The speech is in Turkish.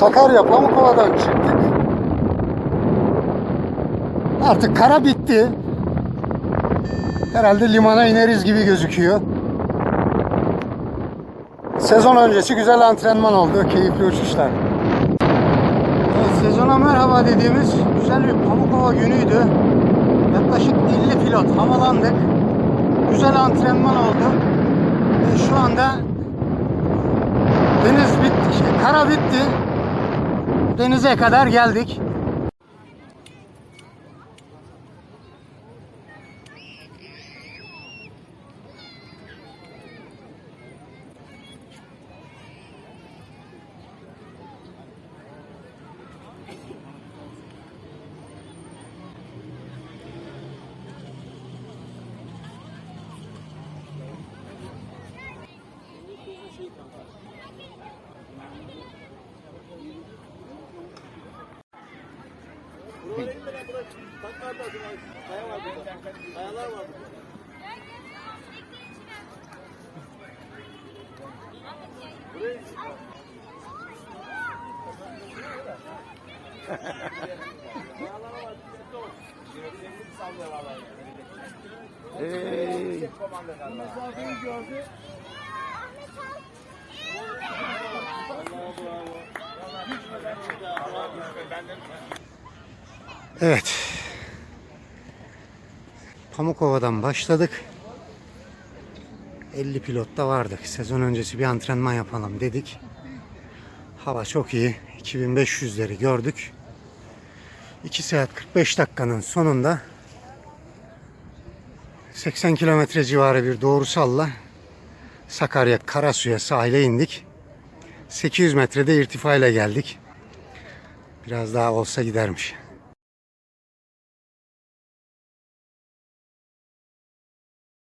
Sakarya Pamukova'dan çıktık. Artık kara bitti. Herhalde limana ineriz gibi gözüküyor. Sezon öncesi güzel antrenman oldu. Keyifli uçuşlar. Evet, sezona merhaba dediğimiz güzel bir Pamukova günüydü. Yaklaşık 50 pilot havalandık. Güzel antrenman oldu. Ve şu anda deniz bitti, şey, kara bitti. Denize kadar geldik. bırak. Bak nerede acaba? Kaya var burada. Kayalar var burada. Buraya için var. Kayalar var. Yönetimini sallıyorlar. Hey. Mesafeyi gördü. Allah bravo. Benden Evet. Pamukova'dan başladık. 50 pilotta vardık. Sezon öncesi bir antrenman yapalım dedik. Hava çok iyi. 2500'leri gördük. 2 saat 45 dakikanın sonunda 80 kilometre civarı bir doğrusalla Sakarya Karasu'ya sahile indik. 800 metrede irtifayla geldik. Biraz daha olsa gidermiş.